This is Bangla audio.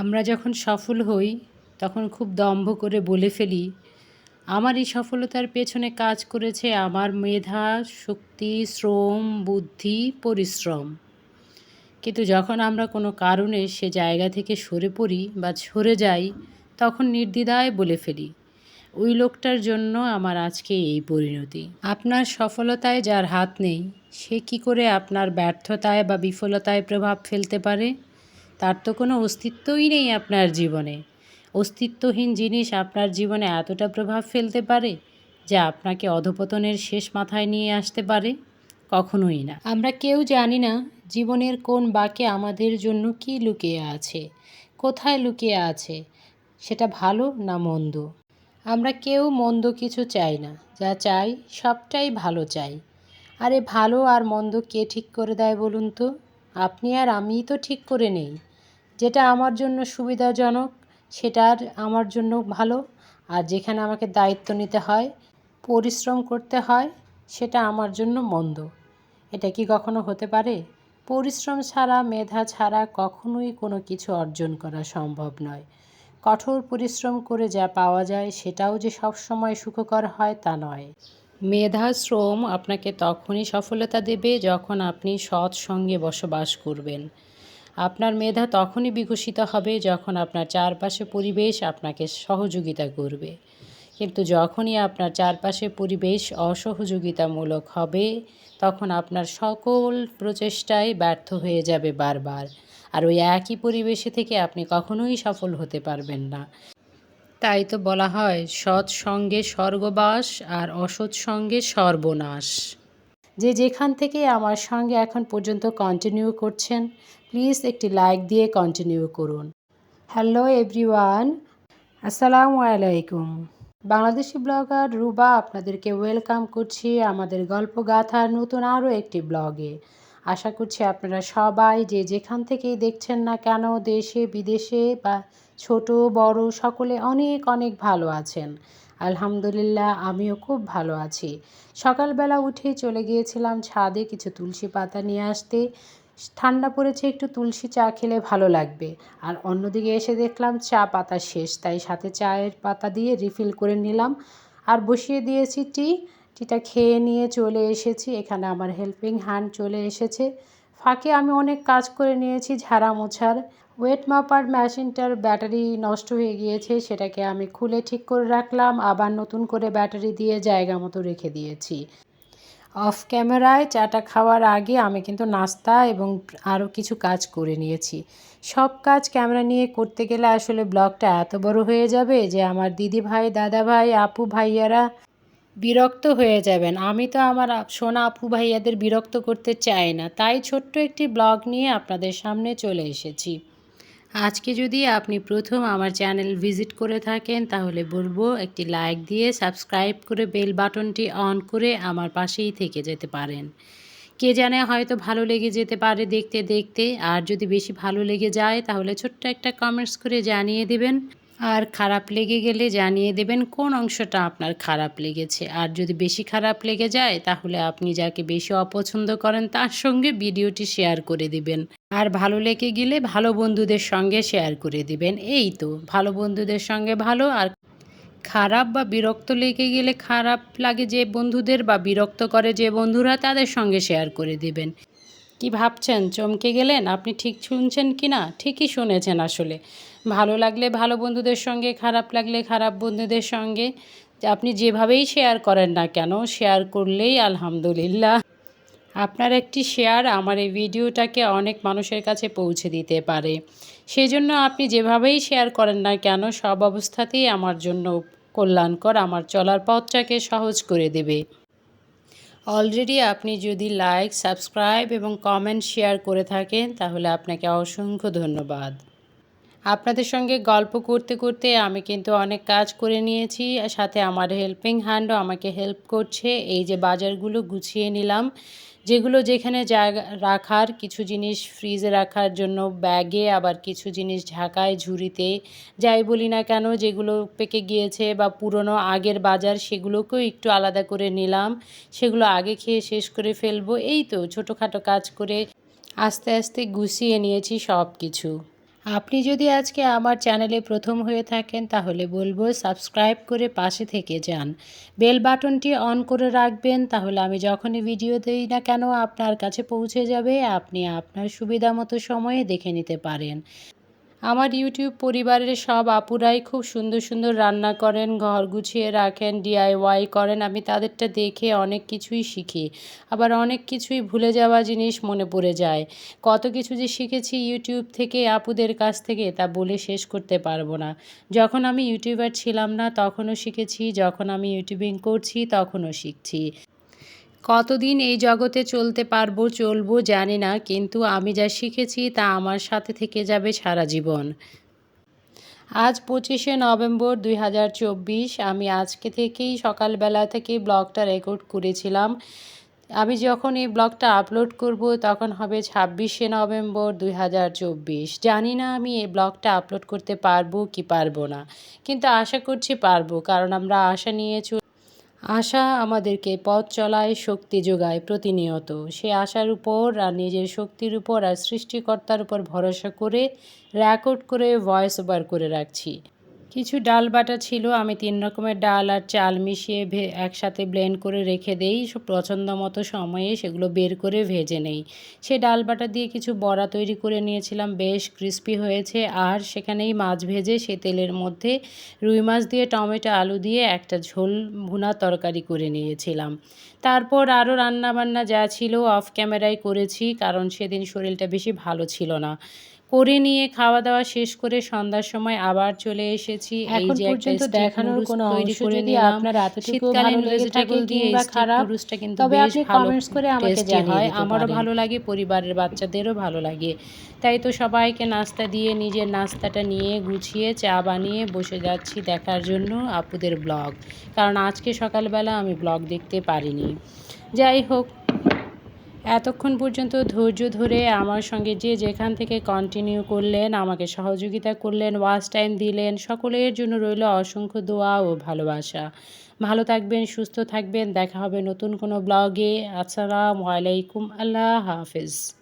আমরা যখন সফল হই, তখন খুব দম্ভ করে বলে ফেলি, আমার এই সফলতার পেছনে কাজ করেছে আমার মেধা, শক্তি, শ্রম, বুদ্ধি, পরিশ্রম। কিন্তু যখন আমরা কোনো কারণে সে জায়গা থেকে সরে পড়ি বা সরে যাই, তখন নির্দ্বিধায় বলে ফেলি, ওই লোকটার জন্য আমার আজকে এই পরিণতি। আপনার সফলতায় যার হাত নেই, সে কি করে আপনার ব্যর্থতায় বা বিফলতায় প্রভাব ফেলতে পারে? তার তো কোনো অস্তিত্বই নেই আপনার জীবনে। অস্তিত্বহীন জিনিস আপনার জীবনে এতটা প্রভাব ফেলতে পারে যে আপনাকে অধপতনের শেষ মাথায় নিয়ে আসতে পারে? কখনোই না। আমরা কেউ জানি না জীবনের কোন বাকে আমাদের জন্য কি লুকিয়ে আছে, কোথায় লুকিয়ে আছে, সেটা ভালো না মন্দ? আমরা কেউ মন্দ কিছু চাই না, যা চাই সবটাই ভালো চাই। আরে ভালো আর মন্দ কে ঠিক করে দেয় বলুন তো? আপনি আর আমিই তো ঠিক করে নেই। যেটা আমার জন্য সুবিধাজনক সেটার আমার জন্য ভালো। আর যেখানে আমাকে দায়িত্ব নিতে হয়, পরিশ্রম করতে হয়, সেটা আমার জন্য মন্দ। এটা কি কখনো হতে পারে? পরিশ্রম ছাড়া, মেধা ছাড়া কখনোই কোনো কিছু অর্জন করা সম্ভব নয়। কঠোর পরিশ্রম করে যা পাওয়া যায়, সেটাও যে সবসময় সুখকর হয় তা নয়। মেধা, শ্রম আপনাকে তখনই সফলতা দেবে যখন আপনি সৎ সঙ্গে বসবাস করবেন। আপনার মেধা তখনই বিকশিত হবে যখন আপনার চারপাশে পরিবেশ আপনাকে সহযোগিতা করবে। কিন্তু যখনই আপনার চারপাশে পরিবেশ অসহযোগিতামূলক হবে, তখন আপনার সকল প্রচেষ্টায় ব্যর্থ হয়ে যাবে বারবার। আর ওই একই পরিবেশে থেকে আপনি কখনোই সফল হতে পারবেন না। তাই তো বলা হয় সৎ সঙ্গে স্বর্গবাস আর অসৎ সঙ্গে সর্বনাশ। যে যেখান থেকে আমার সঙ্গে এখন পর্যন্ত কন্টিনিউ করছেন প্লিজ একটি লাইক দিয়ে কন্টিনিউ করুন। হ্যালো এভরিওয়ান আসসালামু আলাইকুম। বাংলাদেশি ব্লগার রুবা আপনাদেরকে ওয়েলকাম করছি আমাদের গল্প গাথার নতুন আরও একটি ব্লগে আশা করছি আপনারা সবাই যে যেখান থেকেই দেখছেন না কেন, দেশে, বিদেশে বা ছোট, বড়, সকলে অনেক অনেক ভালো আছেন। আলহামদুলিল্লাহ, আমিও খুব ভালো আছি। সকালবেলা উঠে চলে গিয়েছিলাম ছাদে কিছু তুলসী পাতা নিয়ে আসতে। ঠান্ডা পড়েছে, একটু তুলসী চা খেলে ভালো লাগবে। আর অন্যদিকে এসে দেখলাম চা পাতা শেষ, তাই সাথে চায়ের পাতা দিয়ে রিফিল করে নিলাম। আর বসিয়ে দিয়েছি টি। টিটা খেয়ে নিয়ে চলে এসেছি, এখানে আমার হেল্পিং হ্যান্ড চলে এসেছে। ফাঁকে আমি অনেক কাজ করে নিয়েছি ঝাড়া মোছার ওয়েট মাপার মেশিনটার ব্যাটারি নষ্ট হয়ে গিয়েছে, সেটাকে আমি খুলে ঠিক করে রাখলাম, আবার নতুন করে ব্যাটারি দিয়ে জায়গা মতো রেখে দিয়েছি। অফ ক্যামেরায় চাটা খাওয়ার আগে আমি কিন্তু নাস্তা এবং আরও কিছু কাজ করে নিয়েছি। সব কাজ ক্যামেরা নিয়ে করতে গেলে আসলে ব্লগটা এত বড় হয়ে যাবে যে আমার দিদি ভাই, দাদা ভাই, আপু ভাইয়ারা বিরক্ত হয়ে যাবেন। আমি তো আমার সোনা আপু ভাইয়াদের বিরক্ত করতে চাই না। তাই ছোট্ট একটি ব্লগ নিয়ে আপনাদের সামনে চলে এসেছি। আজকে যদি আপনি প্রথম আমার চ্যানেল ভিজিট করে থাকেন, তাহলে বলব একটি লাইক দিয়ে সাবস্ক্রাইব করে বেল বাটনটি অন করে আমার পাশেই থেকে যেতে পারেন। কে জানে হয়তো ভালো লেগে যেতে পারে দেখতে দেখতে, আর যদি বেশি ভালো লেগে যায়, তাহলে ছোট্ট একটা কমেন্টস করে জানিয়ে দেবেন। আর খারাপ লেগে গেলে জানিয়ে দেবেন কোন অংশটা আপনার খারাপ লেগেছে। আর যদি বেশি খারাপ লেগে যায়, তাহলে আপনি যাকে বেশি অপছন্দ করেন, তার সঙ্গে ভিডিওটি শেয়ার করে দিবেন। আর ভালো লেগে গেলে ভালো বন্ধুদের সঙ্গে শেয়ার করে দিবেন। এই তো, ভালো বন্ধুদের সঙ্গে ভালো আর খারাপ বা বিরক্ত লেগে গেলে খারাপ লাগে যে বন্ধুদের বা বিরক্ত করে যে বন্ধুরা, তাদের সঙ্গে শেয়ার করে দিবেন। কি ভাবছেন? চমকে গেলেন? আপনি ঠিক শুনছেন কি না ঠিকই শুনেছেন আসলে। ভালো লাগলে ভালো বন্ধুদের সঙ্গে, খারাপ লাগলে খারাপ বন্ধুদের সঙ্গে। আপনি যেভাবেই শেয়ার করেন না কেন শেয়ার করলেই আলহামদুলিল্লাহ। আপনার একটি শেয়ার আমার এই ভিডিওটাকে অনেক মানুষের কাছে পৌঁছে দিতে পারে। সেই জন্য আপনি যেভাবেই শেয়ার করেন না কেন, সব অবস্থাতেই আমার জন্য কল্যাণকর, আমার চলার পথটাকে সহজ করে দেবে। অলরেডি আপনি যদি লাইক সাবস্ক্রাইব এবং কমেন্ট শেয়ার করে থাকেন, তাহলে আপনাকে অসংখ্য ধন্যবাদ। আপনাদের সঙ্গে গল্প করতে করতে আমি কিন্তু অনেক কাজ করে নিয়েছি সাথে আমার হেল্পিং হ্যান্ডও আমাকে হেল্প করছে। এই যে বাজারগুলো গুছিয়ে নিলাম যেগুলো যেখানে জায়গা, রাখার কিছু জিনিস ফ্রিজে রাখার জন্য ব্যাগে আবার কিছু জিনিস ঢাকায় ঝুড়িতে, যাই বলি না কেন যেগুলো পেকে গিয়েছে বা পুরনো আগের বাজার সেগুলোকেও একটু আলাদা করে নিলাম, সেগুলো আগে খেয়ে শেষ করে ফেলব, এই তো ছোটোখাটো কাজ করে আস্তে আস্তে গুছিয়ে নিয়েছি সব কিছু আপনি যদি আজকে আমার চ্যানেলে প্রথম হয়ে থাকেন, তাহলে বলব সাবস্ক্রাইব করে পাশে থেকে যান। বেল বাটনটি অন করে রাখবেন, তাহলে আমি যখনই ভিডিও দিই না কেন, আপনার কাছে পৌঁছে যাবে, আপনি আপনার সুবিধা মতো সময়ে দেখে নিতে পারেন। আমার ইউটিউব পরিবারের সব আপুরাই খুব সুন্দর সুন্দর রান্না করেন, ঘর গুছিয়ে রাখেন ডিআইওয়াই করেন, আমি তাদেরটা দেখে অনেক কিছুই শিখি। আবার অনেক কিছুই ভুলে যাওয়া জিনিস মনে পড়ে যায়। কত কিছু যে শিখেছি ইউটিউব থেকে আপুদের কাছ থেকে তা বলে শেষ করতে পারব না। যখন আমি ইউটিউবার ছিলাম না, তখনও শিখেছি, যখন আমি ইউটিউবিং করছি, তখনও শিখছি। কতদিন এই জগতে চলতে পারব, চলবো জানি না, কিন্তু আমি যা শিখেছি তা আমার সাথে থেকে যাবে সারা জীবন। আজ পঁচিশে নভেম্বর দুই হাজার চব্বিশ, আমি আজকে থেকেই সকালবেলা থেকেই ব্লগটা রেকর্ড করেছিলাম। আমি যখন এই ব্লগটা আপলোড করব তখন হবে ছাব্বিশে নভেম্বর দুই হাজার চব্বিশ। জানি না আমি এই ব্লগটা আপলোড করতে পারব কি পারব না, কিন্তু আশা করছি পারব, কারণ আমরা আশা নিয়ে আশা আমাদেরকে পথ চলায় শক্তি যোগায় প্রতিনিয়ত। সে আশার উপর আর নিজের শক্তির উপর আর সৃষ্টিকর্তার উপর ভরসা করে রেকর্ড করে ভয়েস ওভার করে রাখছি। কিছু ডাল বাটা ছিল, আমি তিন রকমের ডাল আর চাল মিশিয়ে ভে, একসাথে ব্লেন্ড করে রেখে দেই। পছন্দ মতো সময়ে সেগুলো বের করে ভেজে নেই। সে ডাল বাটা দিয়ে কিছু বড়া তৈরি করে নিয়েছিলাম, বেশ ক্রিস্পি হয়েছে। আর সেখানেই মাছ ভেজে সে তেলের মধ্যে রুই মাছ দিয়ে, টমেটো, আলু দিয়ে একটা ঝোল ভুনা তরকারি করে নিয়েছিলাম। তারপর আরও রান্নাবান্না যা ছিল অফ ক্যামেরায় করেছি, কারণ সেদিন শরীরটা বেশি ভালো ছিল না। করে নিয়ে খাওয়া দাওয়া শেষ করে সন্ধ্যার সময় আবার চলে এসেছি। এই যে দেখানোর কোনো তৈরি করে নিয়ে আপনার এতটুকু ভালো ভেজিটেবল দিয়ে খারাপ কিন্তু তবে আপনি কমেন্টস করে আমাকে জানায় আমারও ভালো লাগে পরিবারের বাচ্চাদেরও ভালো লাগে। তাই তো সবাইকে নাস্তা দিয়ে নিজের নাস্তাটা নিয়ে গুছিয়ে চা বানিয়ে বসে যাচ্ছি দেখার জন্য আপুদের ব্লগ। কারণ আজকে সকালবেলা আমি ব্লগ দেখতে পারিনি। যাই হোক এতক্ষণ পর্যন্ত ধৈর্য ধরে আমার সঙ্গে যে যেখান থেকে কন্টিনিউ করলেন, আমাকে সহযোগিতা করলেন ওয়াচ টাইম দিলেন, সকলের জন্য রইল অসংখ্য দোয়া ও ভালোবাসা। ভালো থাকবেন, সুস্থ থাকবেন, দেখা হবে নতুন কোনো ব্লগে আসসালামু আলাইকুম, আল্লাহ হাফিজ।